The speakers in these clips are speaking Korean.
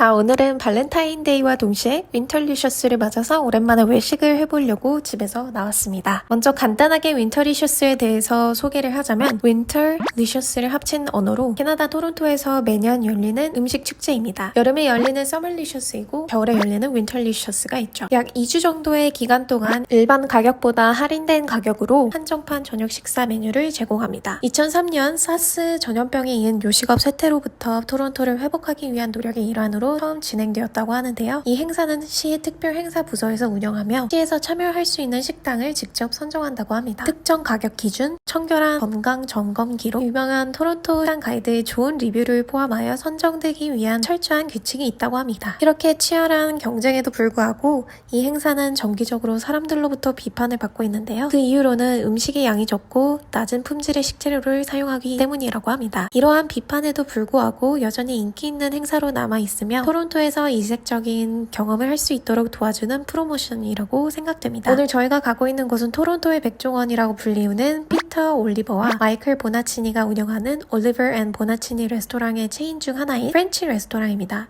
자, 오늘은 발렌타인데이와 동시에 윈터리셔스를 맞아서 오랜만에 외식을 해보려고 집에서 나왔습니다. 먼저 간단하게 윈터리셔스에 대해서 소개를 하자면 윈터리셔스를 합친 언어로 캐나다 토론토에서 매년 열리는 음식 축제입니다. 여름에 열리는 서멀리셔스이고 겨울에 열리는 윈터리셔스가 있죠. 약 2주 정도의 기간 동안 일반 가격보다 할인된 가격으로 한정판 저녁 식사 메뉴를 제공합니다. 2003년 사스 전염병에 이은 요식업 쇠퇴로부터 토론토를 회복하기 위한 노력의 일환으로 처음 진행되었다고 하는데요. 이 행사는 시의 특별 행사 부서에서 운영하며 시에서 참여할 수 있는 식당을 직접 선정한다고 합니다. 특정 가격 기준, 청결한 건강 점검 기록, 유명한 토론토 식당 가이드의 좋은 리뷰를 포함하여 선정되기 위한 철저한 규칙이 있다고 합니다. 이렇게 치열한 경쟁에도 불구하고 이 행사는 정기적으로 사람들로부터 비판을 받고 있는데요. 그 이유로는 음식의 양이 적고 낮은 품질의 식재료를 사용하기 때문이라고 합니다. 이러한 비판에도 불구하고 여전히 인기 있는 행사로 남아 있으며 토론토에서 이색적인 경험을 할 수 있도록 도와주는 프로모션이라고 생각됩니다. 오늘 저희가 가고 있는 곳은 토론토의 백종원이라고 불리우는 피터 올리버와 마이클 보나치니가 운영하는 올리버 앤 보나치니 레스토랑의 체인 중 하나인 프렌치 레스토랑입니다.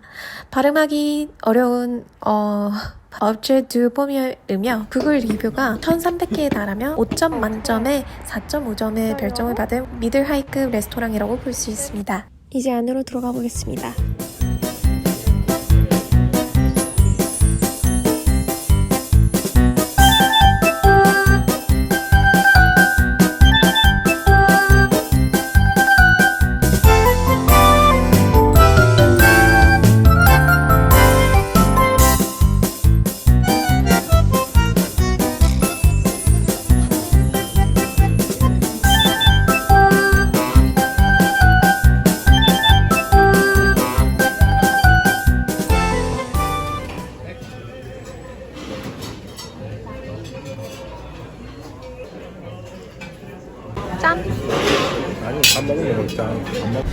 발음하기 어려운 어... 업체 두 봄이며 구글 리뷰가 1300개에 달하며 5점 만점에 4.5점의 별점을 받은 미들 하이급 레스토랑이라고 볼 수 있습니다. 이제 안으로 들어가 보겠습니다. 짠! 아니 밥 먹으면 먹자 밥 먹...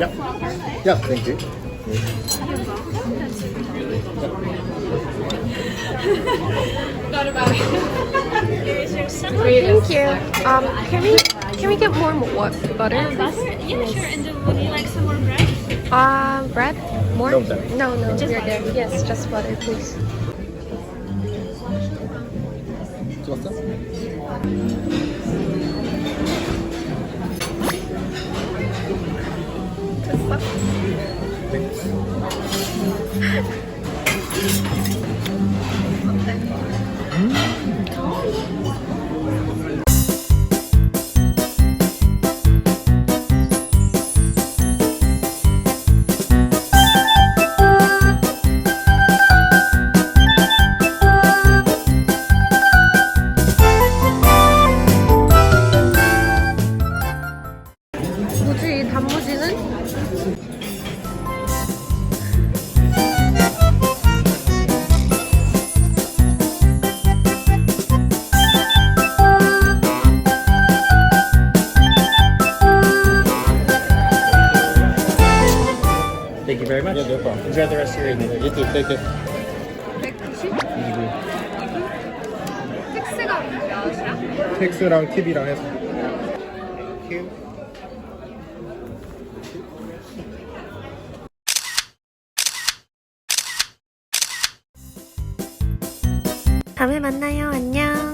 야, 야, 땡큐. Thank you. Um, can we can we get more what butter? Butter? Yeah, sure. And then would you like some more bread? Uh, bread? More? No, no, no. Just we're butter. there. Yes, just butter, please. 찍었 Of your evening. You too, take it. 190? 텍스가 몇이야? 텍스랑 팁이랑 해서. 큐. 다음에 만나요. 안녕.